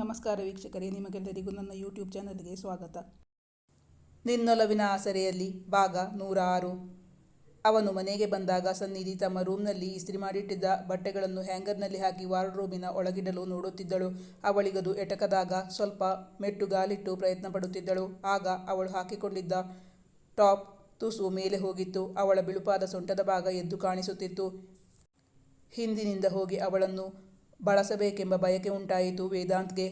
ನಮಸ್ಕಾರ ವೀಕ್ಷಕರೇ, ನಿಮಗೆಲ್ಲರಿಗೂ ನನ್ನ ಯೂಟ್ಯೂಬ್ ಚಾನಲ್ಗೆ ಸ್ವಾಗತ. ನಿನ್ನೊಲವಿನ ಆಸರೆಯಲ್ಲಿ ಭಾಗ ನೂರ ಆರು ಅವನು ಮನೆಗೆ ಬಂದಾಗ ಸನ್ನಿಧಿ ತಮ್ಮ ರೂಮ್ನಲ್ಲಿ ಇಸ್ತ್ರಿ ಮಾಡಿಟ್ಟಿದ್ದ ಬಟ್ಟೆಗಳನ್ನು ಹ್ಯಾಂಗರ್ನಲ್ಲಿ ಹಾಕಿ ವಾರ್ಡ್ರೋಬಿನ ಒಳಗಿಡಲು ನೋಡುತ್ತಿದ್ದಳು. ಅವಳಿಗದು ಎಟಕದಾಗ ಸ್ವಲ್ಪ ಮೆಟ್ಟುಗಾಲಿಟ್ಟು ಪ್ರಯತ್ನ ಪಡುತ್ತಿದ್ದಳು. ಆಗ ಅವಳು ಹಾಕಿಕೊಂಡಿದ್ದ ಟಾಪ್ ತುಸು ಮೇಲೆ ಹೋಗಿತ್ತು. ಅವಳ ಬಿಳುಪಾದ ಸೊಂಟದ ಭಾಗ ಎದ್ದು ಕಾಣಿಸುತ್ತಿತ್ತು. ಹಿಂದಿನಿಂದ ಹೋಗಿ ಅವಳನ್ನು ಬಳಸಬೇಕೆಂಬ ಬಯಕೆ ಉಂಟಾಯಿತು ವೇದಾಂತ್ಗೆ.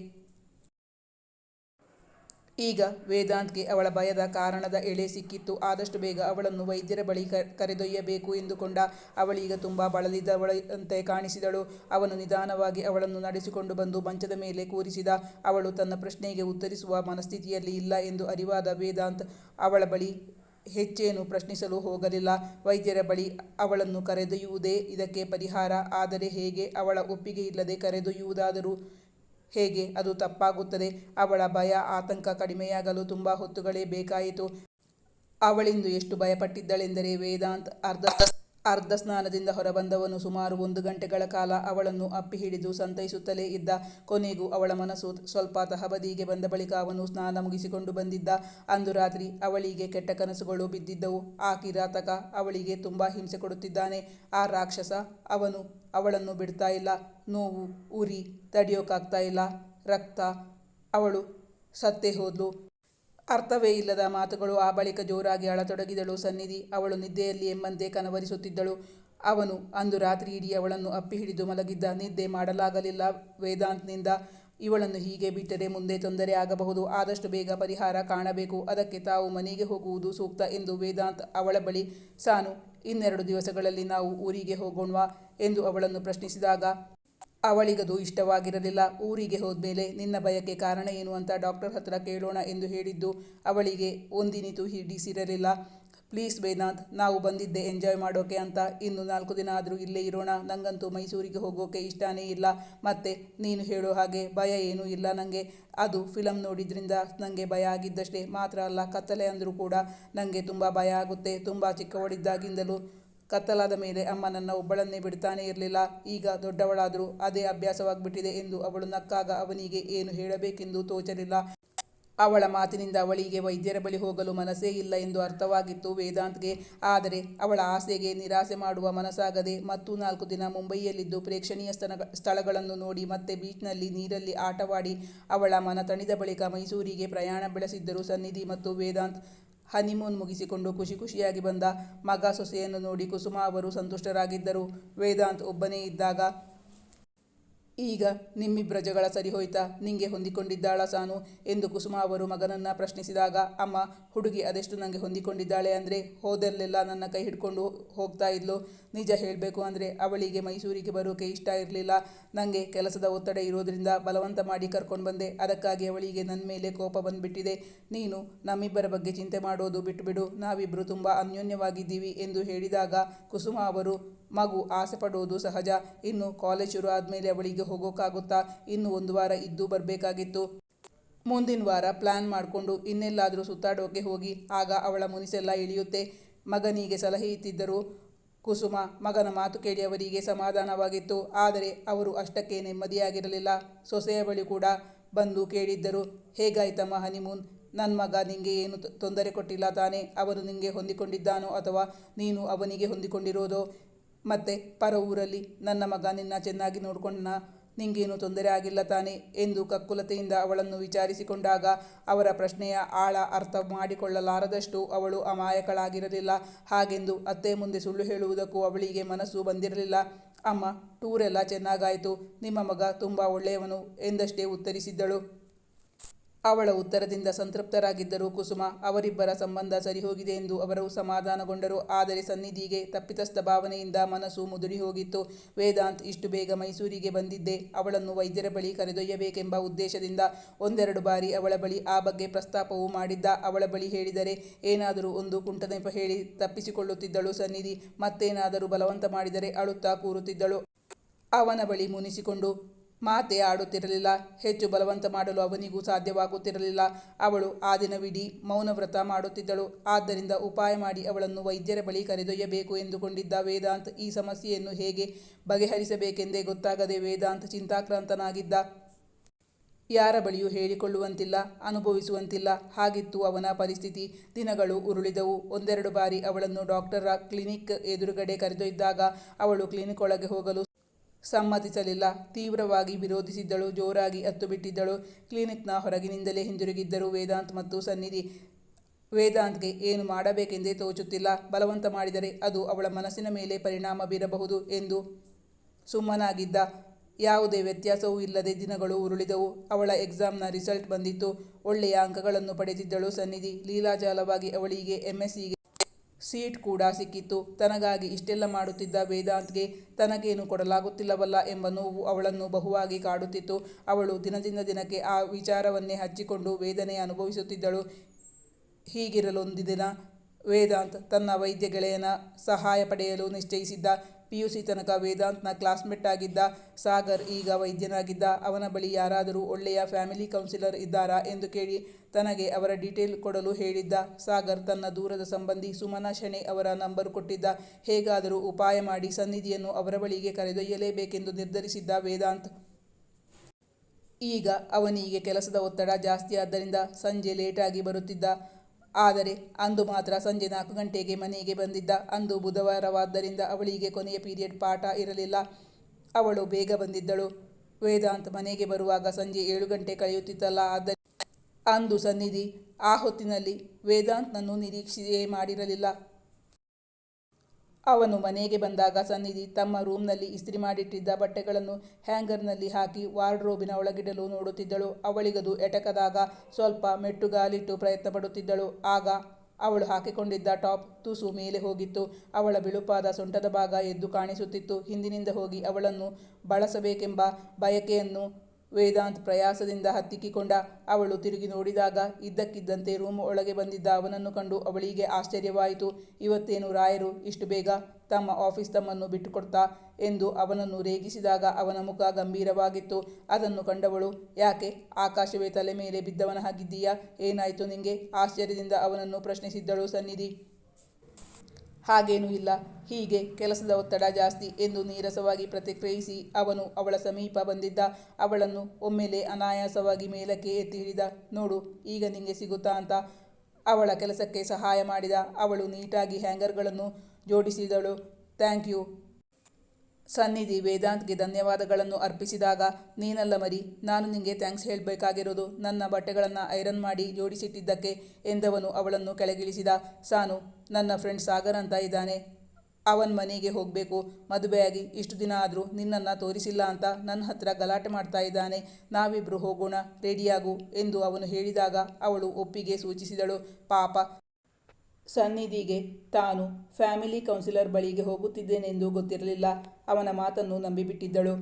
ಈಗ ವೇದಾಂತ್ಗೆ ಅವಳ ಭಯದ ಕಾರಣದ ಎಳೆ ಸಿಕ್ಕಿತ್ತು. ಆದಷ್ಟು ಬೇಗ ಅವಳನ್ನು ವೈದ್ಯರ ಬಳಿ ಕರೆದೊಯ್ಯಬೇಕು ಎಂದುಕೊಂಡ ಅವಳೀಗ ತುಂಬ ಬಳಲಿದವಳಂತೆ ಕಾಣಿಸಿದಳು. ಅವನು ನಿಧಾನವಾಗಿ ಅವಳನ್ನು ನಡೆಸಿಕೊಂಡು ಬಂದು ಮಂಚದ ಮೇಲೆ ಕೂರಿಸಿದ ಅವಳು ತನ್ನ ಪ್ರಶ್ನೆಗೆ ಉತ್ತರಿಸುವ ಮನಸ್ಥಿತಿಯಲ್ಲಿ ಇಲ್ಲ ಎಂದು ಅರಿವಾದ ವೇದಾಂತ್ ಅವಳ ಬಳಿ ಹೆಚ್ಚೇನು ಪ್ರಶ್ನಿಸಲು ಹೋಗಲಿಲ್ಲ. ವೈದ್ಯರ ಬಳಿ ಅವಳನ್ನು ಕರೆದೊಯ್ಯುವುದೇ ಇದಕ್ಕೆ ಪರಿಹಾರ. ಆದರೆ ಹೇಗೆ? ಅವಳ ಒಪ್ಪಿಗೆ ಇಲ್ಲದೆ ಕರೆದೊಯ್ಯುವುದಾದರೂ ಹೇಗೆ? ಅದು ತಪ್ಪಾಗುತ್ತದೆ. ಅವಳ ಭಯ, ಆತಂಕ ಕಡಿಮೆಯಾಗಲು ತುಂಬ ಹೊತ್ತುಗಳೇ ಬೇಕಾಯಿತು. ಅವಳಿಂದು ಎಷ್ಟು ಭಯಪಟ್ಟಿದ್ದಳೆಂದರೆ ವೇದಾಂತ್ ಅರ್ಧ ಅರ್ಧ ಸ್ನಾನದಿಂದ ಹೊರಬಂದವನು ಸುಮಾರು ಒಂದು ಗಂಟೆಗಳ ಕಾಲ ಅವಳನ್ನು ಅಪ್ಪಿ ಹಿಡಿದು ಸಂತೈಸುತ್ತಲೇ ಇದ್ದ. ಕೊನೆಗೂ ಅವಳ ಮನಸ್ಸು ಸ್ವಲ್ಪ ತಹಬದಿಗೆ ಬಂದ ಬಳಿಕ ಅವನು ಸ್ನಾನ ಮುಗಿಸಿಕೊಂಡು ಬಂದಿದ್ದ. ಅಂದು ರಾತ್ರಿ ಅವಳಿಗೆ ಕೆಟ್ಟ ಕನಸುಗಳು ಬಿದ್ದಿದ್ದವು. ಆ ಕಿರಾತಕ ಅವಳಿಗೆ ತುಂಬ ಹಿಂಸೆ ಕೊಡುತ್ತಿದ್ದಾನೆ. ಆ ರಾಕ್ಷಸ ಅವನು ಅವಳನ್ನು ಬಿಡ್ತಾ ಇಲ್ಲ. ನೋವು, ಉರಿ ತಡೆಯೋಕ್ಕಾಗ್ತಾ ಇಲ್ಲ. ರಕ್ತ ಅವಳು ಸತ್ತೇ ಹೋದ್ಲು. ಅರ್ಥವೇ ಇಲ್ಲದ ಮಾತುಗಳು ಆ ಬಳಿಕ ಜೋರಾಗಿ ಅಳತೊಡಗಿದಳು ಸನ್ನಿಧಿ. ಅವಳು ನಿದ್ದೆಯಲ್ಲಿ ಎಂಬಂತೆ ಕನವರಿಸುತ್ತಿದ್ದಳು. ಅವನು ಅಂದು ರಾತ್ರಿ ಇಡೀ ಅವಳನ್ನು ಅಪ್ಪಿ ಹಿಡಿದು ಮಲಗಿದ್ದ. ನಿದ್ದೆ ಮಾಡಲಾಗಲಿಲ್ಲ ವೇದಾಂತ್ನಿಂದ. ಇವಳನ್ನು ಹೀಗೆ ಬಿಟ್ಟರೆ ಮುಂದೆ ತೊಂದರೆ ಆಗಬಹುದು. ಆದಷ್ಟು ಬೇಗ ಪರಿಹಾರ ಕಾಣಬೇಕು. ಅದಕ್ಕೆ ತಾವು ಮನೆಗೆ ಹೋಗುವುದು ಸೂಕ್ತ ಎಂದು ವೇದಾಂತ್ ಅವಳ ಬಳಿ, ಸಾನು, ಇನ್ನೆರಡು ದಿವಸಗಳಲ್ಲಿ ನಾವು ಊರಿಗೆ ಹೋಗೋಣವಾ? ಎಂದು ಅವಳನ್ನು ಪ್ರಶ್ನಿಸಿದಾಗ ಅವಳಿಗದು ಇಷ್ಟವಾಗಿರಲಿಲ್ಲ. ಊರಿಗೆ ಹೋದ್ಮೇಲೆ ನಿನ್ನ ಭಯಕ್ಕೆ ಕಾರಣ ಏನು ಅಂತ ಡಾಕ್ಟರ್ ಹತ್ರ ಕೇಳೋಣ ಎಂದು ಹೇಳಿದ್ದು ಅವಳಿಗೆ ಒಂದಿನಿತು ಹಿಡಿಸಿರಲಿಲ್ಲ. ಪ್ಲೀಸ್ ವೇದಾಂತ್, ನಾವು ಬಂದಿದ್ದೆ ಎಂಜಾಯ್ ಮಾಡೋಕೆ ಅಂತ. ಇನ್ನು ನಾಲ್ಕು ದಿನ ಆದರೂ ಇಲ್ಲೇ ಇರೋಣ. ನನಗಂತೂ ಮೈಸೂರಿಗೆ ಹೋಗೋಕೆ ಇಷ್ಟನೇ ಇಲ್ಲ. ಮತ್ತೆ ನೀನು ಹೇಳೋ ಹಾಗೆ ಭಯ ಏನೂ ಇಲ್ಲ ನನಗೆ ಅದು ಫಿಲಮ್ ನೋಡಿದ್ರಿಂದ ನನಗೆ ಭಯ ಆಗಿದ್ದಷ್ಟೇ. ಮಾತ್ರ ಅಲ್ಲ, ಕತ್ತಲೆ ಅಂದರೂ ಕೂಡ ನನಗೆ ತುಂಬ ಭಯ ಆಗುತ್ತೆ. ತುಂಬ ಚಿಕ್ಕವಳಿದ್ದಾಗಿಂದಲೂ ಕತ್ತಲಾದ ಮೇಲೆ ಅಮ್ಮ ನನ್ನ ಒಬ್ಬಳನ್ನೇ ಬಿಡ್ತಾನೇ ಇರಲಿಲ್ಲ. ಈಗ ದೊಡ್ಡವಳಾದರೂ ಅದೇ ಅಭ್ಯಾಸವಾಗಿಬಿಟ್ಟಿದೆ ಎಂದು ಅವಳು ನಕ್ಕಾಗ ಅವನಿಗೆ ಏನು ಹೇಳಬೇಕೆಂದು ತೋಚಲಿಲ್ಲ. ಅವಳ ಮಾತಿನಿಂದ ಅವಳಿಗೆ ವೈದ್ಯರ ಬಳಿ ಹೋಗಲು ಮನಸ್ಸೇ ಇಲ್ಲ ಎಂದು ಅರ್ಥವಾಗಿತ್ತು ವೇದಾಂತ್ಗೆ. ಆದರೆ ಅವಳ ಆಸೆಗೆ ನಿರಾಸೆ ಮಾಡುವ ಮನಸ್ಸಾಗದೆ ಮತ್ತು ನಾಲ್ಕು ದಿನ ಮುಂಬೈಯಲ್ಲಿದ್ದು ಪ್ರೇಕ್ಷಣೀಯ ಸ್ಥಳ ಸ್ಥಳಗಳನ್ನು ನೋಡಿ ಮತ್ತೆ ಬೀಚ್ನಲ್ಲಿ ನೀರಲ್ಲಿ ಆಟವಾಡಿ ಅವಳ ಮನ ತಣಿದ ಬಳಿಕ ಮೈಸೂರಿಗೆ ಪ್ರಯಾಣ ಬೆಳೆಸಿದ್ದರು ಸನ್ನಿಧಿ ಮತ್ತು ವೇದಾಂತ್. ಹನಿಮೂನ್ ಮುಗಿಸಿಕೊಂಡು ಖುಷಿ ಖುಷಿಯಾಗಿ ಬಂದ ಮಗ ಸೊಸೆಯನ್ನು ನೋಡಿ ಕುಸುಮ ಅವರು ಸಂತುಷ್ಟರಾಗಿದ್ದರು. ವೇದಾಂತ್ ಒಬ್ಬನೇ ಇದ್ದಾಗ ಈಗ ನಿಮ್ಮಿಬ್ಬರ ಜಗಳ ಸರಿ ಹೋಯ್ತಾ? ನಿಂಗೆ ಹೊಂದಿಕೊಂಡಿದ್ದಾಳ ಸಾನು? ಎಂದು ಕುಸುಮ ಅವರು ಮಗನನ್ನು ಪ್ರಶ್ನಿಸಿದಾಗ, ಅಮ್ಮ, ಹುಡುಗಿ ಅದೆಷ್ಟು ನನಗೆ ಹೊಂದಿಕೊಂಡಿದ್ದಾಳೆ ಅಂದರೆ ಹೋದಲ್ಲೆಲ್ಲ ನನ್ನ ಕೈ ಹಿಡ್ಕೊಂಡು ಹೋಗ್ತಾ ಇದ್ಲು. ನಿಜ ಹೇಳಬೇಕು ಅಂದರೆ, ಅವಳಿಗೆ ಮೈಸೂರಿಗೆ ಬರೋಕೆ ಇಷ್ಟ ಇರಲಿಲ್ಲ. ನನಗೆ ಕೆಲಸದ ಒತ್ತಡ ಇರೋದ್ರಿಂದ ಬಲವಂತ ಮಾಡಿ ಕರ್ಕೊಂಡು ಬಂದೆ. ಅದಕ್ಕಾಗಿ ಅವಳಿಗೆ ನನ್ನ ಮೇಲೆ ಕೋಪ ಬಂದುಬಿಟ್ಟಿದೆ. ನೀನು ನಮ್ಮಿಬ್ಬರ ಬಗ್ಗೆ ಚಿಂತೆ ಮಾಡೋದು ಬಿಟ್ಟುಬಿಡು ನಾವಿಬ್ಬರು ತುಂಬ ಅನ್ಯೋನ್ಯವಾಗಿದ್ದೀವಿ ಎಂದು ಹೇಳಿದಾಗ ಕುಸುಮ ಅವರು ಮಗು ಆಸೆ ಪಡುವುದು ಸಹಜ. ಇನ್ನು ಕಾಲೇಜ್ ಶುರು ಆದಮೇಲೆ ಅವಳಿಗೆ ಹೋಗೋಕ್ಕಾಗುತ್ತಾ? ಇನ್ನು ಒಂದು ವಾರ ಇದ್ದು ಬರಬೇಕಾಗಿತ್ತು. ಮುಂದಿನ ವಾರ ಪ್ಲ್ಯಾನ್ ಮಾಡಿಕೊಂಡು ಇನ್ನೆಲ್ಲಾದರೂ ಸುತ್ತಾಡೋಕೆ ಹೋಗಿ. ಆಗ ಅವಳ ಮುನಿಸೆಲ್ಲ ಇಳಿಯುತ್ತೆ. ಮಗನಿಗೆ ಸಲಹೆ ಇತ್ತಿದ್ದರು. ಕುಸುಮ, ಮಗನ ಮಾತು ಕೇಳಿ ಅವರಿಗೆ ಸಮಾಧಾನವಾಗಿತ್ತು. ಆದರೆ ಅವರು ಅಷ್ಟಕ್ಕೆ ನೆಮ್ಮದಿಯಾಗಿರಲಿಲ್ಲ. ಸೊಸೆಯ ಬಳಿ ಕೂಡ ಬಂದು ಕೇಳಿದ್ದರು, ಹೇಗಾಯ್ತಮ್ಮ ಹನಿಮೂನ್ ನನ್ನ ಮಗ ನಿಂಗೆ ಏನು ತೊಂದರೆ ಕೊಟ್ಟಿಲ್ಲ ತಾನೇ? ಅವನು ನಿಂಗೆ ಹೊಂದಿಕೊಂಡಿದ್ದಾನೋ ಅಥವಾ ನೀನು ಅವನಿಗೆ ಹೊಂದಿಕೊಂಡಿರೋದೋ? ಮತ್ತು ಪರ ಊರಲ್ಲಿ ನನ್ನ ಮಗ ನಿನ್ನ ಚೆನ್ನಾಗಿ ನೋಡ್ಕೊಂಡ ನಿಂಗೇನು ತೊಂದರೆ ಆಗಿಲ್ಲ ತಾನೆ ಎಂದು ಕಕ್ಕುಲತೆಯಿಂದ ಅವಳನ್ನು ವಿಚಾರಿಸಿಕೊಂಡಾಗ ಅವರ ಪ್ರಶ್ನೆಯ ಆಳ ಅರ್ಥ ಮಾಡಿಕೊಳ್ಳಲಾರದಷ್ಟು ಅವಳು ಅಮಾಯಕಳಾಗಿರಲಿಲ್ಲ. ಹಾಗೆಂದು ಅತ್ತೆ ಮುಂದೆ ಸುಳ್ಳು ಹೇಳುವುದಕ್ಕೂ ಅವಳಿಗೆ ಮನಸ್ಸು ಬಂದಿರಲಿಲ್ಲ. ಅಮ್ಮ, ಟೂರೆಲ್ಲ ಚೆನ್ನಾಗಾಯಿತು. ನಿಮ್ಮ ಮಗ ತುಂಬ ಒಳ್ಳೆಯವನು ಎಂದಷ್ಟೇ ಉತ್ತರಿಸಿದ್ದಳು. ಅವಳ ಉತ್ತರದಿಂದ ಸಂತೃಪ್ತರಾಗಿದ್ದರು ಕುಸುಮ, ಅವರಿಬ್ಬರ ಸಂಬಂಧ ಸರಿಹೋಗಿದೆ ಎಂದು ಅವರು ಸಮಾಧಾನಗೊಂಡರು. ಆದರೆ ಸನ್ನಿಧಿಗೆ ತಪ್ಪಿತಸ್ಥ ಭಾವನೆಯಿಂದ ಮನಸ್ಸು ಮುದುಡಿ ಹೋಗಿತ್ತು ವೇದಾಂತ್, ಇಷ್ಟು ಬೇಗ ಮೈಸೂರಿಗೆ ಬಂದಿದ್ದೆ. ಅವಳನ್ನು ವೈದ್ಯರ ಬಳಿ ಕರೆದೊಯ್ಯಬೇಕೆಂಬ ಉದ್ದೇಶದಿಂದ ಒಂದೆರಡು ಬಾರಿ ಅವಳ ಬಳಿ ಆ ಬಗ್ಗೆ ಪ್ರಸ್ತಾಪವೂ ಮಾಡಿದ್ದ. ಅವಳ ಬಳಿ ಹೇಳಿದರೆ, ಏನಾದರೂ ಒಂದು ಕುಂಟನೆಪ ಹೇಳಿ ತಪ್ಪಿಸಿಕೊಳ್ಳುತ್ತಿದ್ದಳು ಸನ್ನಿಧಿ. ಮತ್ತೇನಾದರೂ ಬಲವಂತ ಮಾಡಿದರೆ ಅಳುತ್ತಾ ಕೂರುತ್ತಿದ್ದಳು. ಅವನ ಬಳಿ ಮುನಿಸಿಕೊಂಡು ಮಾತೇ ಆಡುತ್ತಿರಲಿಲ್ಲ. ಹೆಚ್ಚು ಬಲವಂತ ಮಾಡಲು ಅವನಿಗೂ ಸಾಧ್ಯವಾಗುತ್ತಿರಲಿಲ್ಲ. ಅವಳು ಆ ದಿನವಿಡೀ ಮೌನವ್ರತ ಮಾಡುತ್ತಿದ್ದಳು. ಆದ್ದರಿಂದ ಉಪಾಯ ಮಾಡಿ ಅವಳನ್ನು ವೈದ್ಯರ ಬಳಿ ಕರೆದೊಯ್ಯಬೇಕು ಎಂದುಕೊಂಡಿದ್ದ ವೇದಾಂತ್ ಈ ಸಮಸ್ಯೆಯನ್ನು ಹೇಗೆ ಬಗೆಹರಿಸಬೇಕೆಂದೇ ಗೊತ್ತಾಗದೆ ವೇದಾಂತ್ ಚಿಂತಾಕ್ರಾಂತನಾಗಿದ್ದ. ಯಾರ ಬಳಿಯೂ ಹೇಳಿಕೊಳ್ಳುವಂತಿಲ್ಲ, ಅನುಭವಿಸುವಂತಿಲ್ಲ. ಹಾಗಿತ್ತು ಅವನ ಪರಿಸ್ಥಿತಿ. ದಿನಗಳು ಉರುಳಿದವು. ಒಂದೆರಡು ಬಾರಿ ಅವಳನ್ನು ಡಾಕ್ಟರ ಕ್ಲಿನಿಕ್ ಎದುರುಗಡೆ ಕರೆದೊಯ್ದಾಗ ಅವಳು ಕ್ಲಿನಿಕ್ ಒಳಗೆ ಹೋಗಲು ಸಮ್ಮತಿಸಲಿಲ್ಲ. ತೀವ್ರವಾಗಿ ವಿರೋಧಿಸಿದ್ದಳು, ಜೋರಾಗಿ ಅತ್ತು ಬಿಟ್ಟಿದ್ದಳು ಕ್ಲಿನಿಕ್ನ ಹೊರಗಿನಿಂದಲೇ ಹಿಂದಿರುಗಿದ್ದರು ವೇದಾಂತ್ ಮತ್ತು ಸನ್ನಿಧಿ. ವೇದಾಂತ್ಗೆ ಏನು ಮಾಡಬೇಕೆಂದೇ ತೋಚುತ್ತಿಲ್ಲ. ಬಲವಂತ ಮಾಡಿದರೆ ಅದು ಅವಳ ಮನಸ್ಸಿನ ಮೇಲೆ ಪರಿಣಾಮ ಬೀರಬಹುದು ಎಂದು ಸುಮ್ಮನಾಗಿದ್ದ. ಯಾವುದೇ ವ್ಯತ್ಯಾಸವೂ ಇಲ್ಲದೆ ದಿನಗಳು ಉರುಳಿದವು. ಅವಳ ಎಕ್ಸಾಮ್ನ ರಿಸಲ್ಟ್ ಬಂದಿತ್ತು. ಒಳ್ಳೆಯ ಅಂಕಗಳನ್ನು ಪಡೆದಿದ್ದಳು ಸನ್ನಿಧಿ. ಲೀಲಾಜಾಲವಾಗಿ ಅವಳಿಗೆ ಎಂಎಸ್ಸಿಗೆ ಎಸ್ ಸಿಗೆ ಸೀಟ್ ಕೂಡ ಸಿಕ್ಕಿತ್ತು. ತನಗಾಗಿ ಇಷ್ಟೆಲ್ಲ ಮಾಡುತ್ತಿದ್ದ ವೇದಾಂತ್ಗೆ ತನಗೇನು ಕೊಡಲಾಗುತ್ತಿಲ್ಲವಲ್ಲ ಎಂಬ ನೋವು ಅವಳನ್ನು ಬಹುವಾಗಿ ಕಾಡುತ್ತಿತ್ತು. ಅವಳು ದಿನದಿಂದ ದಿನಕ್ಕೆ ಆ ವಿಚಾರವನ್ನೇ ಹಚ್ಚಿಕೊಂಡು ವೇದನೆ ಅನುಭವಿಸುತ್ತಿದ್ದಳು. ಹೀಗಿರಲೊಂದು ದಿನ ವೇದಾಂತ್ ತನ್ನ ವೈದ್ಯ ಗೆಳೆಯನ ಸಹಾಯ ಪಡೆಯಲು ನಿಶ್ಚಯಿಸಿದ್ದ. ಪಿಯುಸಿ ತನಕ ವೇದಾಂತ್ನ ಕ್ಲಾಸ್ಮೇಟ್ ಆಗಿದ್ದ ಸಾಗರ್ ಈಗ ವೈದ್ಯನಾಗಿದ್ದ. ಅವನ ಬಳಿ ಯಾರಾದರೂ ಒಳ್ಳೆಯ ಫ್ಯಾಮಿಲಿ ಕೌನ್ಸಿಲರ್ ಇದ್ದಾರಾ ಎಂದು ಕೇಳಿ ತನಗೆ ಅವರ ಡೀಟೇಲ್ ಕೊಡಲು ಹೇಳಿದ್ದ. ಸಾಗರ್ ತನ್ನ ದೂರದ ಸಂಬಂಧಿ ಸುಮನಾ ಶೆಣೆ ಅವರ ನಂಬರ್ ಕೊಟ್ಟಿದ್ದ. ಹೇಗಾದರೂ ಉಪಾಯ ಮಾಡಿ ಸನ್ನಿಧಿಯನ್ನು ಅವರ ಬಳಿಗೆ ಕರೆದೊಯ್ಯಲೇಬೇಕೆಂದು ನಿರ್ಧರಿಸಿದ್ದ ವೇದಾಂತ್. ಈಗ ಅವನಿಗೆ ಕೆಲಸದ ಒತ್ತಡ ಜಾಸ್ತಿ ಆದ್ದರಿಂದ ಸಂಜೆ ಲೇಟಾಗಿ ಬರುತ್ತಿದ್ದ. ಆದರೆ ಅಂದು ಮಾತ್ರ ಸಂಜೆ ನಾಲ್ಕು ಗಂಟೆಗೆ ಮನೆಗೆ ಬಂದಿದ್ದ ಅಂದು ಬುಧವಾರವಾದ್ದರಿಂದ ಅವಳಿಗೆ ಕೊನೆಯ ಪೀರಿಯಡ್ ಪಾಠ ಇರಲಿಲ್ಲ. ಅವಳು ಬೇಗ ಬಂದಿದ್ದಳು. ವೇದಾಂತ್ ಮನೆಗೆ ಬರುವಾಗ ಸಂಜೆ ಏಳು ಗಂಟೆ ಕಳೆಯುತ್ತಿತ್ತಲ್ಲ ಆದ್ದರಿಂದ ಅಂದು ಸನ್ನಿಧಿ. ಆ ಹೊತ್ತಿನಲ್ಲಿ ವೇದಾಂತ್ನನ್ನು ನಿರೀಕ್ಷೆಯೇ ಮಾಡಿರಲಿಲ್ಲ. ಅವನು ಮನೆಗೆ ಬಂದಾಗ ಸನ್ನಿಧಿ ತಮ್ಮ ರೂಮ್ನಲ್ಲಿ ಇಸ್ತ್ರಿ ಮಾಡಿಟ್ಟಿದ್ದ ಬಟ್ಟೆಗಳನ್ನು ಹ್ಯಾಂಗರ್ನಲ್ಲಿ ಹಾಕಿ ವಾರ್ಡ್ರೋಬಿನ ಒಳಗಿಡಲು ನೋಡುತ್ತಿದ್ದಳು. ಅವಳಿಗದು ಎಟಕದಾಗ ಸ್ವಲ್ಪ ಮೆಟ್ಟುಗಾಲಿಟ್ಟು ಪ್ರಯತ್ನ ಪಡುತ್ತಿದ್ದಳು ಆಗ ಅವಳು ಹಾಕಿಕೊಂಡಿದ್ದ ಟಾಪ್ ತುಸು ಮೇಲೆ ಹೋಗಿತ್ತು. ಅವಳ ಬಿಳುಪಾದ ಸೊಂಟದ ಭಾಗ ಎದ್ದು ಕಾಣಿಸುತ್ತಿತ್ತು. ಹಿಂದಿನಿಂದ ಹೋಗಿ ಅವಳನ್ನು ಬಳಸಬೇಕೆಂಬ ಬಯಕೆಯನ್ನು ವೇದಾಂತ್ ಪ್ರಯಾಸದಿಂದ ಹತ್ತಿಕ್ಕಿಕೊಂಡ ಅವಳು ತಿರುಗಿ ನೋಡಿದಾಗ ಇದ್ದಕ್ಕಿದ್ದಂತೆ ರೂಮ್ ಒಳಗೆ ಬಂದಿದ್ದ ಅವನನ್ನು ಕಂಡು ಅವಳಿಗೆ ಆಶ್ಚರ್ಯವಾಯಿತು. ಇವತ್ತೇನು ರಾಯರು? ಇಷ್ಟು ಬೇಗ? ತಮ್ಮ ಆಫೀಸ್ ತಮ್ಮನ್ನು ಬಿಟ್ಟುಕೊಡ್ತಾ? ಎಂದು ಅವನನ್ನು ರೇಗಿಸಿದಾಗ ಅವನ ಮುಖ ಗಂಭೀರವಾಗಿತ್ತು. ಅದನ್ನು ಕಂಡವಳು, ಯಾಕೆ? ಆಕಾಶವೇ ತಲೆ ಮೇಲೆ ಬಿದ್ದವನ ಹಾಗಿದ್ದೀಯಾ? ಏನಾಯಿತು ನಿಂಗೆ? ಆಶ್ಚರ್ಯದಿಂದ ಅವನನ್ನು ಪ್ರಶ್ನಿಸಿದ್ದಳು ಸನ್ನಿಧಿ. ಹಾಗೇನೂ ಇಲ್ಲ. ಹೀಗೆ ಕೆಲಸದ ಒತ್ತಡ ಜಾಸ್ತಿ ಎಂದು ನೀರಸವಾಗಿ ಪ್ರತಿಕ್ರಿಯಿಸಿ ಅವನು ಅವಳ ಸಮೀಪ ಬಂದಿದ್ದ ಅವಳನ್ನು ಒಮ್ಮೆಲೆ ಅನಾಯಾಸವಾಗಿ ಮೇಲಕ್ಕೆ ಎತ್ತಿ ಹಿಡಿದ. ನೋಡು, ಈಗ ನಿಂಗೆ ಸಿಗುತ್ತಾ ಅಂತ ಅವಳ ಕೆಲಸಕ್ಕೆ ಸಹಾಯ ಮಾಡಿದ. ಅವಳು ನೀಟಾಗಿ ಹ್ಯಾಂಗರ್ಗಳನ್ನು ಜೋಡಿಸಿದಳು. Thank you. ಸನ್ನಿಧಿ ವೇದಾಂತ್ಗೆ ಧನ್ಯವಾದಗಳನ್ನು ಅರ್ಪಿಸಿದಾಗ, ನೀನಲ್ಲ ಮರಿ, ನಾನು ನಿಂಗೆ ಥ್ಯಾಂಕ್ಸ್ ಹೇಳಬೇಕಾಗಿರೋದು. ನನ್ನ ಬಟ್ಟೆಗಳನ್ನು ಐರನ್ ಮಾಡಿ ಜೋಡಿಸಿಟ್ಟಿದ್ದಕ್ಕೆ ಎಂದವನು ಅವಳನ್ನು ಕೆಳಗಿಳಿಸಿದ. ಸಾನು, ನನ್ನ ಫ್ರೆಂಡ್ ಸಾಗರ್ ಅಂತ ಇದ್ದಾನೆ. ಅವನ ಮನೆಗೆ ಹೋಗಬೇಕು. ಮದುವೆಯಾಗಿ ಇಷ್ಟು ದಿನ ಆದರೂ ನಿನ್ನನ್ನು ತೋರಿಸಿಲ್ಲ ಅಂತ ನನ್ನ ಹತ್ರ ಗಲಾಟೆ ಮಾಡ್ತಾ ಇದ್ದಾನೆ. ನಾವಿಬ್ಬರು ಹೋಗೋಣ, ರೆಡಿಯಾಗು ಎಂದು ಅವನು ಹೇಳಿದಾಗ ಅವಳು ಒಪ್ಪಿಗೆ ಸೂಚಿಸಿದಳು. ಪಾಪ ಸನ್ನಿಧಿಗೆ ತಾನು ಫ್ಯಾಮಿಲಿ ಕೌನ್ಸಿಲರ್ ಬಳಿಗೆ ಹೋಗುತ್ತಿದ್ದೇನೆಂದು ಗೊತ್ತಿರಲಿಲ್ಲ. ಅವನ ಮಾತನ್ನು ನಂಬಿಬಿಟ್ಟಿದ್ದಳು.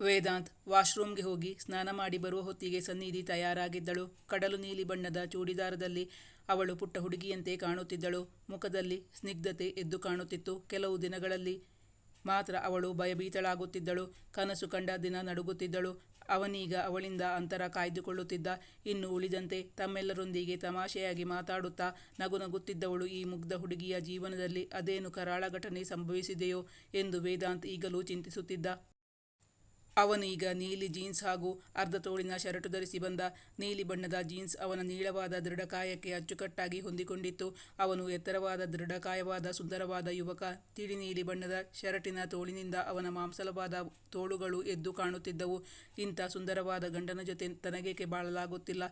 ವೇದಾಂತ್ ವಾಶ್ರೂಮ್ಗೆ ಹೋಗಿ ಸ್ನಾನ ಮಾಡಿ ಬರುವ ಹೊತ್ತಿಗೆ ಸನ್ನಿಧಿ ತಯಾರಾಗಿದ್ದಳು. ಕಡಲು ನೀಲಿ ಬಣ್ಣದ ಚೂಡಿದಾರದಲ್ಲಿ ಅವಳು ಪುಟ್ಟ ಹುಡುಗಿಯಂತೆ ಕಾಣುತ್ತಿದ್ದಳು. ಮುಖದಲ್ಲಿ ಸ್ನಿಗ್ಧತೆ ಎದ್ದು ಕಾಣುತ್ತಿತ್ತು. ಕೆಲವು ದಿನಗಳಲ್ಲಿ ಮಾತ್ರ ಅವಳು ಭಯಭೀತಳಾಗುತ್ತಿದ್ದಳು. ಕನಸು ಕಂಡ ದಿನ ನಡುಗುತ್ತಿದ್ದಳು. ಅವನೀಗ ಅವಳಿಂದ ಅಂತರ ಕಾಯ್ದುಕೊಳ್ಳುತ್ತಿದ್ದ. ಇನ್ನು ಉಳಿದಂತೆ ತಮ್ಮೆಲ್ಲರೊಂದಿಗೆ ತಮಾಷೆಯಾಗಿ ಮಾತಾಡುತ್ತಾ ನಗು ನಗುತ್ತಿದ್ದವಳು ಈ ಮುಗ್ಧ ಹುಡುಗಿಯ ಜೀವನದಲ್ಲಿ ಅದೇನು ಕರಾಳ ಘಟನೆ ಸಂಭವಿಸಿದೆಯೋ ಎಂದು ವೇದಾಂತ್ ಈಗಲೂ ಚಿಂತಿಸುತ್ತಿದ್ದ. ಅವನು ಈಗ ನೀಲಿ ಜೀನ್ಸ್ ಹಾಗೂ ಅರ್ಧ ತೋಳಿನ ಶರ್ಟು ಧರಿಸಿ ಬಂದ. ನೀಲಿ ಬಣ್ಣದ ಜೀನ್ಸ್ ಅವನ ನೀಳವಾದ ದೃಢಕಾಯಕ್ಕೆ ಅಚ್ಚುಕಟ್ಟಾಗಿ ಹೊಂದಿಕೊಂಡಿತ್ತು. ಅವನು ಎತ್ತರವಾದ, ದೃಢಕಾಯವಾದ, ಸುಂದರವಾದ ಯುವಕ. ತಿಳಿ ನೀಲಿ ಬಣ್ಣದ ಶರ್ಟಿನ ತೋಳಿನಿಂದ ಅವನ ಮಾಂಸಲವಾದ ತೋಳುಗಳು ಎದ್ದು ಕಾಣುತ್ತಿದ್ದವು. ಇಂಥ ಸುಂದರವಾದ ಗಂಡನ ಜೊತೆ ತನಗೇಕೆ ಬಾಳಲಾಗುತ್ತಿಲ್ಲ.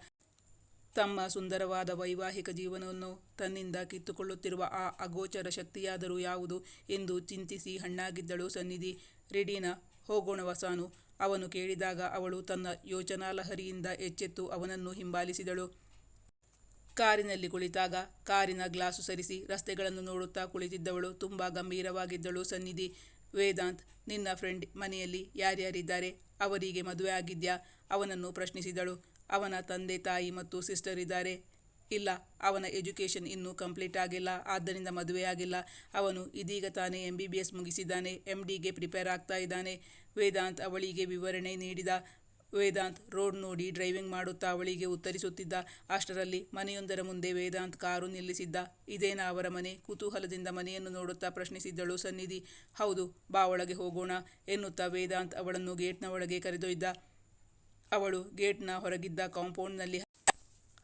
ತಮ್ಮ ಸುಂದರವಾದ ವೈವಾಹಿಕ ಜೀವನವನ್ನು ತನ್ನಿಂದ ಕಿತ್ತುಕೊಳ್ಳುತ್ತಿರುವ ಆ ಅಗೋಚರ ಶಕ್ತಿಯಾದರೂ ಯಾವುದು ಎಂದು ಚಿಂತಿಸಿ ಹಣ್ಣಾಗಿದ್ದಳು ಸನ್ನಿಧಿ. ರೆಡಿನಾ ಹೋಗೋಣ ವಸಾನು. ಅವನು ಕೇಳಿದಾಗ ಅವಳು ತನ್ನ ಯೋಚನಾ ಲಹರಿಯಿಂದ ಎಚ್ಚೆತ್ತು ಅವನನ್ನು ಹಿಂಬಾಲಿಸಿದಳು. ಕಾರಿನಲ್ಲಿ ಕುಳಿತಾಗ ಕಾರಿನ ಗ್ಲಾಸು ಸರಿಸಿ ರಸ್ತೆಗಳನ್ನು ನೋಡುತ್ತಾ ಕುಳಿತಿದ್ದವಳು ತುಂಬ ಗಂಭೀರವಾಗಿದ್ದಳು ಸನ್ನಿಧಿ. ವೇದಾಂತ್, ನಿನ್ನ ಫ್ರೆಂಡ್ ಮನೆಯಲ್ಲಿ ಯಾರ್ಯಾರಿದ್ದಾರೆ? ಅವರಿಗೆ ಮದುವೆ ಆಗಿದ್ಯಾ ಅವನನ್ನು ಪ್ರಶ್ನಿಸಿದಳು. ಅವನ ತಂದೆ ತಾಯಿ ಮತ್ತು ಸಿಸ್ಟರ್ ಇದ್ದಾರೆ. ಇಲ್ಲ, ಅವನ ಎಜುಕೇಷನ್ ಇನ್ನೂ ಕಂಪ್ಲೀಟ್ ಆಗಿಲ್ಲ, ಆದ್ದರಿಂದ ಮದುವೆಯಾಗಿಲ್ಲ ಅವನು ಇದೀಗ ತಾನೇ ಎಂ ಬಿ ಬಿ ಎಸ್ ಮುಗಿಸಿದ್ದಾನೆ ಎಂ ಡಿಗೆ ಪ್ರಿಪೇರ್ ಆಗ್ತಾ ಇದ್ದಾನೆ. ವೇದಾಂತ್ ಅವಳಿಗೆ ವಿವರಣೆ ನೀಡಿದ. ವೇದಾಂತ್ ರೋಡ್ ನೋಡಿ ಡ್ರೈವಿಂಗ್ ಮಾಡುತ್ತಾ ಅವಳಿಗೆ ಉತ್ತರಿಸುತ್ತಿದ್ದ. ಅಷ್ಟರಲ್ಲಿ ಮನೆಯೊಂದರ ಮುಂದೆ ವೇದಾಂತ್ ಕಾರು ನಿಲ್ಲಿಸಿದ್ದ. ಇದೇನಾ ಅವರ ಮನೆ? ಕುತೂಹಲದಿಂದ ಮನೆಯನ್ನು ನೋಡುತ್ತಾ ಪ್ರಶ್ನಿಸಿದ್ದಳು ಸನ್ನಿಧಿ. ಹೌದು, ಬಾ ಒಳಗೆ ಹೋಗೋಣ ಎನ್ನುತ್ತಾ ವೇದಾಂತ್ ಅವಳನ್ನು ಗೇಟ್ನ ಒಳಗೆ ಕರೆದೊಯ್ದ. ಅವಳು ಗೇಟ್ನ ಹೊರಗಿದ್ದ ಕಾಂಪೌಂಡ್ನಲ್ಲಿ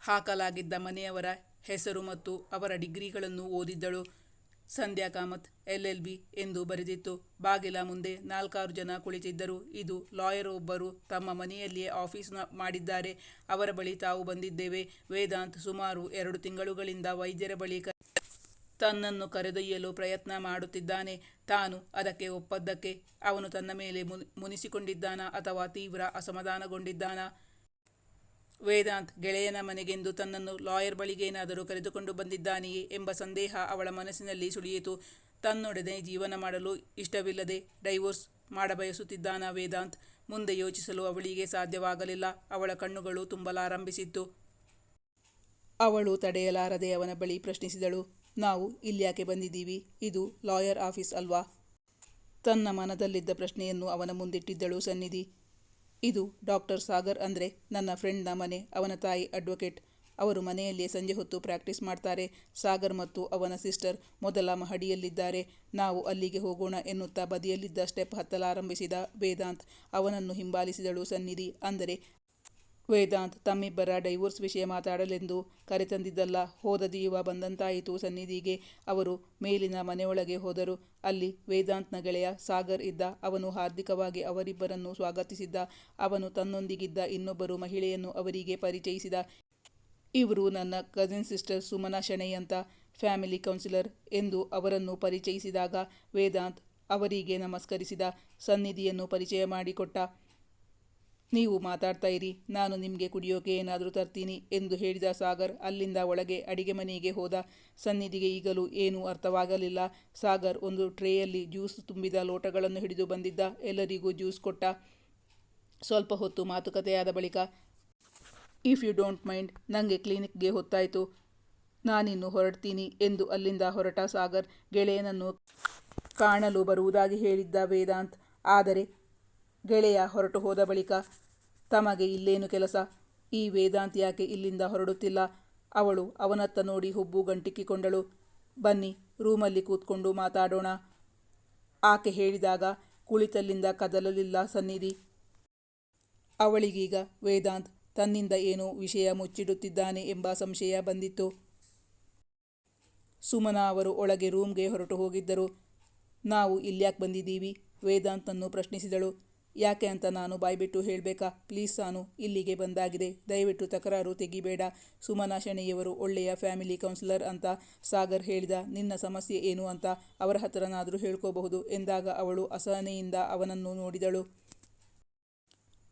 ಹಾಕಲಾಗಿದ್ದ ಮನೆಯವರ ಹೆಸರು ಮತ್ತು ಅವರ ಡಿಗ್ರಿಗಳನ್ನು ಓದಿದ್ದಳು. Sandhya Kamath, L L B ಎಂದು ಬರೆದಿತ್ತು. ಬಾಗಿಲ ಮುಂದೆ ನಾಲ್ಕಾರು ಜನ ಕುಳಿತಿದ್ದರು. ಇದು ಲಾಯರ್ ಒಬ್ಬರು ತಮ್ಮ ಮನೆಯಲ್ಲಿಯೇ ಆಫೀಸ್ ಮಾಡಿದ್ದಾರೆ. ಅವರ ಬಳಿ ತಾವು ಬಂದಿದ್ದೇವೆ. ವೇದಾಂತ್ ಸುಮಾರು ಎರಡು ತಿಂಗಳುಗಳಿಂದ ವೈದ್ಯರ ಬಳಿ ತನ್ನನ್ನು ಕರೆದೊಯ್ಯಲು ಪ್ರಯತ್ನ ಮಾಡುತ್ತಿದ್ದಾನೆ. ತಾನು ಅದಕ್ಕೆ ಒಪ್ಪದ್ದಕ್ಕೆ ಅವನು ತನ್ನ ಮೇಲೆ ಮುನಿ- ಮುನಿಸಿಕೊಂಡಿದ್ದಾನಾ ಅಥವಾ ತೀವ್ರ ಅಸಮಾಧಾನಗೊಂಡಿದ್ದಾನಾ? ವೇದಾಂತ್, ಗೆಳೆಯನ ಮನೆಗೆಂದು ತನ್ನನ್ನು ಲಾಯರ್ ಬಳಿಗೇನಾದರೂ ಕರೆದುಕೊಂಡು ಬಂದಿದ್ದಾನೆಯೇ ಎಂಬ ಸಂದೇಹ ಅವಳ ಮನಸ್ಸಿನಲ್ಲಿ ಸುಳಿಯಿತು. ತನ್ನೊಡನೆ ಜೀವನ ಮಾಡಲು ಇಷ್ಟವಿಲ್ಲದೆ ಡೈವೋರ್ಸ್ ಮಾಡಬಯಸುತ್ತಿದ್ದಾನ ವೇದಾಂತ್. ಮುಂದೆ ಯೋಚಿಸಲು ಅವಳಿಗೆ ಸಾಧ್ಯವಾಗಲಿಲ್ಲ. ಅವಳ ಕಣ್ಣುಗಳು ತುಂಬಲಾರಂಭಿಸಿತ್ತು. ಅವಳು ತಡೆಯಲಾರದೆ ಅವನ ಬಳಿ ಪ್ರಶ್ನಿಸಿದಳು, ನಾವು ಇಲ್ಯಾಕೆ ಬಂದಿದ್ದೀವಿ? ಇದು ಲಾಯರ್ ಆಫೀಸ್ ಅಲ್ವಾ? ತನ್ನ ಮನದಲ್ಲಿದ್ದ ಪ್ರಶ್ನೆಯನ್ನು ಅವನ ಮುಂದಿಟ್ಟಿದ್ದಳು ಸನ್ನಿಧಿ. ಇದು ಡಾಕ್ಟರ್ ಸಾಗರ್ ಅಂದರೆ ನನ್ನ ಫ್ರೆಂಡ್ನ ಮನೆ, ಅವನ ತಾಯಿ ಅಡ್ವೊಕೇಟ್. ಅವರು ಮನೆಯಲ್ಲಿಯೇ ಸಂಜೆ ಹೊತ್ತು ಪ್ರಾಕ್ಟೀಸ್ ಮಾಡ್ತಾರೆ. ಸಾಗರ್ ಮತ್ತು ಅವನ ಸಿಸ್ಟರ್ ಮೊದಲ ಮಹಡಿಯಲ್ಲಿದ್ದಾರೆ. ನಾವು ಅಲ್ಲಿಗೆ ಹೋಗೋಣ ಎನ್ನುತ್ತಾ ಬದಿಯಲ್ಲಿದ್ದ ಸ್ಟೆಪ್ ಹತ್ತಲಾರಂಭಿಸಿದ ವೇದಾಂತ್ ಅವನನ್ನು ಹಿಂಬಾಲಿಸಿದಳು ಸನ್ನಿಧಿ. ಅಂದರೆ ವೇದಾಂತ್ ತಮ್ಮಿಬ್ಬರ ಡೈವೋರ್ಸ್ ವಿಷಯ ಮಾತಾಡಲೆಂದು ಕರೆತಂದಿದ್ದಲ್ಲ. ಹೋದ ಜೀವ ಬಂದಂತಾಯಿತು ಸನ್ನಿಧಿಗೆ. ಅವರು ಮೇಲಿನ ಮನೆಯೊಳಗೆ ಹೋದರು. ಅಲ್ಲಿ ವೇದಾಂತ್ನ ಗೆಳೆಯ ಸಾಗರ್ ಇದ್ದ. ಅವನು ಹಾರ್ದಿಕವಾಗಿ ಅವರಿಬ್ಬರನ್ನು ಸ್ವಾಗತಿಸಿದ್ದ. ಅವನು ತನ್ನೊಂದಿಗಿದ್ದ ಇನ್ನೊಬ್ಬರು ಮಹಿಳೆಯನ್ನು ಅವರಿಗೆ ಪರಿಚಯಿಸಿದ. ಇವರು ನನ್ನ ಕಸಿನ್ ಸಿಸ್ಟರ್ ಸುಮನಾ ಶೆಣೈ ಅಂತ ಫ್ಯಾಮಿಲಿ ಕೌನ್ಸಿಲರ್ ಎಂದು ಅವರನ್ನು ಪರಿಚಯಿಸಿದಾಗ ವೇದಾಂತ್ ಅವರಿಗೆ ನಮಸ್ಕರಿಸಿದ. ಸನ್ನಿಧಿಯನ್ನು ಪರಿಚಯ ಮಾಡಿಕೊಟ್ಟ. ನೀವು ಮಾತಾಡ್ತಾ ಇರಿ. ನಾನು ನಿಮಗೆ ಕುಡಿಯೋಕೆ ಏನಾದರೂ ತರ್ತೀನಿ ಎಂದು ಹೇಳಿದ ಸಾಗರ್ ಅಲ್ಲಿಂದ ಒಳಗೆ ಅಡಿಗೆ ಮನೆಗೆ ಹೋದ. ಸನ್ನಿಧಿಗೆ ಈಗಲೂ ಏನೂ ಅರ್ಥವಾಗಲಿಲ್ಲ. ಸಾಗರ್ ಒಂದು ಟ್ರೇಯಲ್ಲಿ ಜ್ಯೂಸ್ ತುಂಬಿದ ಲೋಟಗಳನ್ನು ಹಿಡಿದು ಬಂದಿದ್ದ. ಎಲ್ಲರಿಗೂ ಜ್ಯೂಸ್ ಕೊಟ್ಟ. ಸ್ವಲ್ಪ ಹೊತ್ತು ಮಾತುಕತೆಯಾದ ಬಳಿಕ ಇಫ್ ಯು ಡೋಂಟ್ ಮೈಂಡ್ ನನಗೆ ಕ್ಲಿನಿಕ್ಗೆ ಹೊತ್ತಾಯಿತು. ನಾನಿನ್ನು ಹೊರಡ್ತೀನಿ ಎಂದು ಅಲ್ಲಿಂದ ಹೊರಟ ಸಾಗರ್. ಗೆಳೆಯನನ್ನು ಕಾಣಲು ಬರುವುದಾಗಿ ಹೇಳಿದ್ದ ವೇದಾಂತ್. ಆದರೆ ಗೆಳೆಯ ಹೊರಟು ಹೋದ ಬಳಿಕ, ತಮಗೆ ಇಲ್ಲೇನು ಕೆಲಸ? ಈ ವೇದಾಂತ ಯಾಕೆ ಇಲ್ಲಿಂದ ಹೊರಡುತ್ತಿಲ್ಲ? ಅವಳು ಅವನತ್ತ ನೋಡಿ ಹುಬ್ಬು ಗಂಟಿಕ್ಕಿಕೊಂಡಳು ಬನ್ನಿ, ರೂಮಲ್ಲಿ ಕೂತ್ಕೊಂಡು ಮಾತಾಡೋಣ. ಆಕೆ ಹೇಳಿದಾಗ, ಕುಳಿತಲ್ಲಿಂದ ಕದಲಲಿಲ್ಲ ಸನ್ನಿಧಿ. ಅವಳಿಗೀಗ ವೇದಾಂತ್ ತನ್ನಿಂದ ಏನೋ ವಿಷಯ ಮುಚ್ಚಿಡುತ್ತಿದ್ದಾನೆ ಎಂಬ ಸಂಶಯ ಬಂದಿತ್ತು. ಸುಮನಾ ಅವರು ಒಳಗೆ ರೂಮ್ಗೆ ಹೊರಟು ಹೋಗಿದ್ದರು. ನಾವು ಇಲ್ಯಾಕೆ ಬಂದಿದ್ದೀವಿ? ವೇದಾಂತನ್ನು ಪ್ರಶ್ನಿಸಿದಳು. ಯಾಕೆ ಅಂತ ನಾನು ಬಾಯ್ಬಿಟ್ಟು ಹೇಳಬೇಕಾ? ಪ್ಲೀಸ್ ನಾನು ಇಲ್ಲಿಗೆ ಬಂದಾಗಿದೆ. ದಯವಿಟ್ಟು ತಕರಾರು ತೆಗಿಬೇಡ. ಸುಮನಾ ಶೆಣೆಯವರು ಒಳ್ಳೆಯ ಫ್ಯಾಮಿಲಿ ಕೌನ್ಸಿಲರ್ ಅಂತ ಸಾಗರ್ ಹೇಳಿದ. ನಿನ್ನ ಸಮಸ್ಯೆ ಏನು ಅಂತ ಅವರ ಹತ್ರನಾದರೂ ಹೇಳ್ಕೋಬಹುದು ಎಂದಾಗ ಅವಳು ಅಸಹನೆಯಿಂದ ಅವನನ್ನು ನೋಡಿದಳು.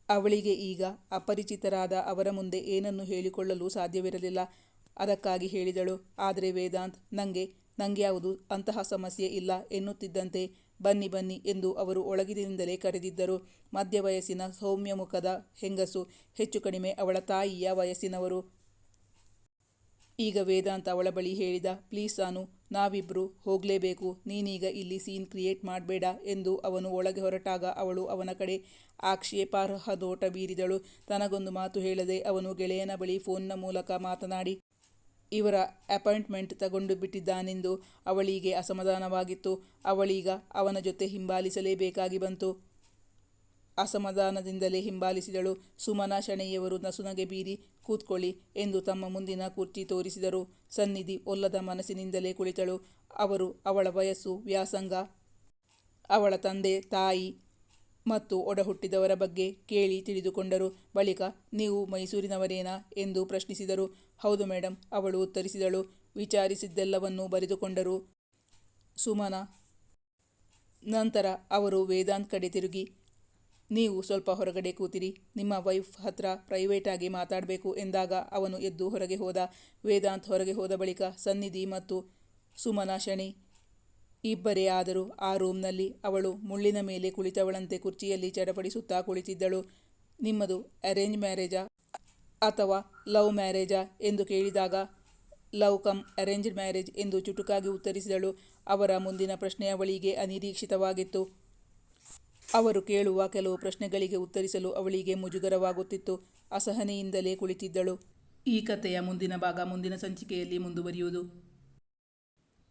ಅವಳಿಗೆ ಈಗ ಅಪರಿಚಿತರಾದ ಅವರ ಮುಂದೆ ಏನನ್ನು ಹೇಳಿಕೊಳ್ಳಲು ಸಾಧ್ಯವಿರಲಿಲ್ಲ. ಅದಕ್ಕಾಗಿ ಹೇಳಿದಳು, ಆದರೆ ವೇದಾಂತ್, ನಂಗೆ ಯಾವುದು ಅಂತಹ ಸಮಸ್ಯೆ ಇಲ್ಲ ಎನ್ನುತ್ತಿದ್ದಂತೆ ಬನ್ನಿ ಬನ್ನಿ ಎಂದು ಅವರು ಒಳಗಿನಿಂದಲೇ ಕರೆದಿದ್ದರು. ಮಧ್ಯ ವಯಸ್ಸಿನ ಸೌಮ್ಯ ಮುಖದ ಹೆಂಗಸು ಹೆಚ್ಚು ಕಡಿಮೆ ಅವಳ ತಾಯಿಯ ವಯಸ್ಸಿನವರು. ಈಗ ವೇದಾಂತ ಅವಳ ಬಳಿ ಹೇಳಿದ, ಪ್ಲೀಸ್ ಸಾನು, ನಾವಿಬ್ರು ಹೋಗಲೇಬೇಕು. ನೀನೀಗ ಇಲ್ಲಿ ಸೀನ್ ಕ್ರಿಯೇಟ್ ಮಾಡಬೇಡ ಎಂದು ಅವನು ಒಳಗೆ ಹೊರಟಾಗ ಅವಳು ಅವನ ಕಡೆ ಆಕ್ಷೇಪಾರ್ಹ ದೋಟ ಬೀರಿದಳು. ತನಗೊಂದು ಮಾತು ಹೇಳದೆ ಅವನು ಗೆಳೆಯನ ಬಳಿ ಫೋನ್ನ ಮೂಲಕ ಮಾತನಾಡಿ ಇವರ ಅಪಾಯಿಂಟ್ಮೆಂಟ್ ತಗೊಂಡು ಬಿಟ್ಟಿದ್ದಾನೆಂದು ಅವಳಿಗೆ ಅಸಮಾಧಾನವಾಗಿತ್ತು. ಅವಳೀಗ ಅವನ ಜೊತೆ ಹಿಂಬಾಲಿಸಲೇಬೇಕಾಗಿ ಬಂತು. ಅಸಮಾಧಾನದಿಂದಲೇ ಹಿಂಬಾಲಿಸಿದಳು. ಸುಮನ ಶಣೆಯವರು ನಸುನಗೆ ಬೀರಿ, ಕೂತ್ಕೊಳ್ಳಿ ಎಂದು ತಮ್ಮ ಮುಂದಿನ ಕುರ್ಚಿ ತೋರಿಸಿದರು. ಸನ್ನಿಧಿ ಒಲ್ಲದ ಮನಸ್ಸಿನಿಂದಲೇ ಕುಳಿತಳು. ಅವರು ಅವಳ ವಯಸ್ಸು ವ್ಯಾಸಂಗ. ಅವಳ ತಂದೆ, ತಾಯಿ ಮತ್ತು ಒಡಹುಟ್ಟಿದವರ ಬಗ್ಗೆ ಕೇಳಿ ತಿಳಿದುಕೊಂಡರು. ಬಳಿಕ, ನೀವು ಮೈಸೂರಿನವರೇನಾ? ಎಂದು ಪ್ರಶ್ನಿಸಿದರು. ಹೌದು ಮೇಡಮ್ ಅವಳು ಉತ್ತರಿಸಿದಳು. ವಿಚಾರಿಸಿದ್ದೆಲ್ಲವನ್ನೂ ಬರೆದುಕೊಂಡರು. ಸುಮನ, ನಂತರ ಅವರು ವೇದಾಂತ್ ಕಡೆ ತಿರುಗಿ, ನೀವು ಸ್ವಲ್ಪ ಹೊರಗಡೆ ಕೂತಿರಿ. ನಿಮ್ಮ ವೈಫ್ ಹತ್ರ ಪ್ರೈವೇಟಾಗಿ ಮಾತಾಡಬೇಕು ಎಂದಾಗ ಅವನು ಎದ್ದು ಹೊರಗೆ ಹೋದ. ವೇದಾಂತ್ ಹೊರಗೆ ಹೋದ ಬಳಿಕ ಸನ್ನಿಧಿ ಮತ್ತು ಸುಮನ ಶೆಣಿ ಇಬ್ಬರೇ ಆದರೂ ಆ ರೂಮ್ನಲ್ಲಿ ಅವಳು ಮುಳ್ಳಿನ ಮೇಲೆ ಕುಳಿತವಳಂತೆ ಕುರ್ಚಿಯಲ್ಲಿ ಚಡಪಡಿಸುತ್ತಾ ಕುಳಿತಿದ್ದಳು. ನಿಮ್ಮದು ಅರೇಂಜ್ ಮ್ಯಾರೇಜಾ ಅಥವಾ ಲವ್ ಮ್ಯಾರೇಜಾ ಎಂದು ಕೇಳಿದಾಗ ಲವ್ ಕಮ್ ಅರೇಂಜ್ಡ್ ಮ್ಯಾರೇಜ್ ಎಂದು ಚುಟುಕಾಗಿ ಉತ್ತರಿಸಿದಳು. ಅವರ ಮುಂದಿನ ಪ್ರಶ್ನೆ ಅವಳಿಗೆ ಅನಿರೀಕ್ಷಿತವಾಗಿತ್ತು. ಅವರು ಕೇಳುವ ಕೆಲವು ಪ್ರಶ್ನೆಗಳಿಗೆ ಉತ್ತರಿಸಲು ಅವಳಿಗೆ ಮುಜುಗರವಾಗುತ್ತಿತ್ತು. ಅಸಹನೆಯಿಂದಲೇ ಕುಳಿತಿದ್ದಳು. ಈ ಕಥೆಯ ಮುಂದಿನ ಭಾಗ ಮುಂದಿನ ಸಂಚಿಕೆಯಲ್ಲಿ ಮುಂದುವರಿಯುವುದು.